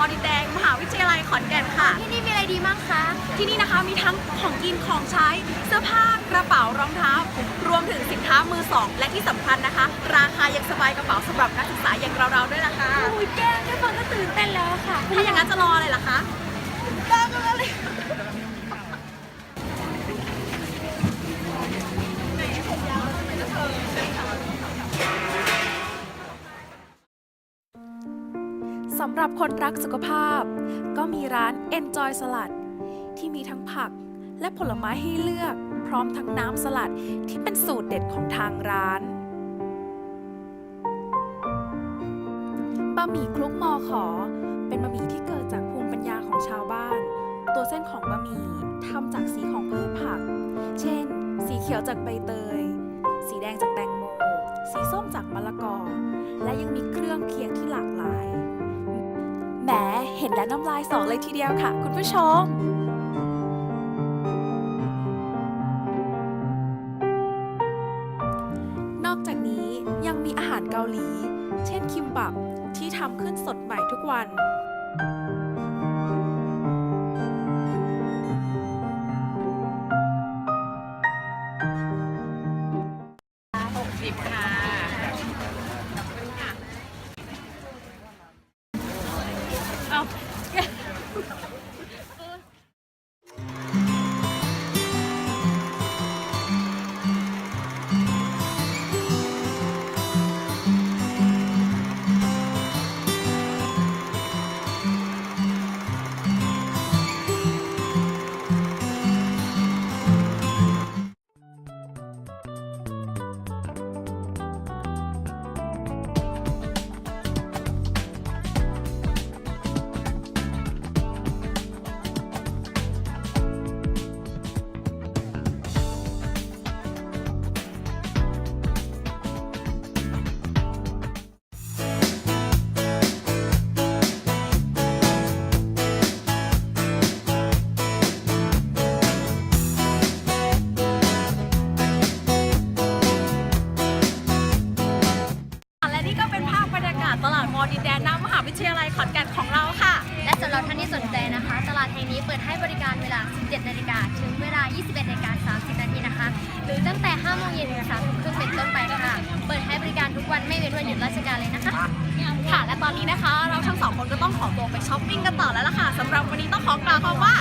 มอดินแดง มหาวิทยาลัยขอนแก่นค่ะ ที่นี่มีอะไรดีบ้างคะ ที่นี่นะคะมีทั้งของกินของใช้ เสื้อผ้ากระเป๋ารองเท้า รวมถึงสินค้ามือสอง และที่สำคัญนะคะ ราคายังสบายกระเป๋าสำหรับนักศึกษาอย่างเราๆด้วยล่ะค่ะอุ้ยแก้มแค่ฟังก็ตื่นเต้นแล้วค่ะ ถ้าอย่างนั้นจะรออะไรล่ะคะรอกันเลย สำหรับคนรักสุขภาพ ก็มีร้าน Enjoy สลัด ที่มีทั้งผักและผลไม้ให้เลือก พร้อมทั้งน้ำสลัดที่เป็นสูตรเด็ดของทางร้านบะหมี่คลุกมอขอ เป็นบะหมี่ที่เกิดจากภูมิปัญญาของชาวบ้าน ตัวเส้นของบะหมี่ทำจากสีของพืชผัก เช่น สีเขียวจากใบเตย สีแดงจากแตง นแล้วน้ำลายสองเลยทีเดียวค่ะ คุณผู้ชมนอกจากนี้ยังมีอาหารเกาหลี เช่นคิมบับที่ทำขึ้นสดใหม่ทุกวันสิบค่ะาพบรรยากาศตลาดมอดินแดนหน้ามหาวิทยาลัยขอนแก่นของเราค่ะ และสำหรับท่านที่สนใจนะคะ ตลาดแห่งนี้เปิดให้บริการเวลา 17 นาฬิกาถึงเวลา 21 นาฬิกา 30 นาทีนะคะ หรือตั้งแต่ 5 โมงเย็นถึง3ทุ่มครึ่งเป็นต้นไปค่ะ เปิดให้บริการทุกวันไม่เว้นวันหยุดราชการเลยนะคะ ค่ะ และตอนนี้นะคะ เราทั้งสองคนก็ต้องขอตัวไปช้อปปิ้งกันต่อแล้วล่ะค่ะสำหรับวันนี้ต้องขอกล่าวคำว่า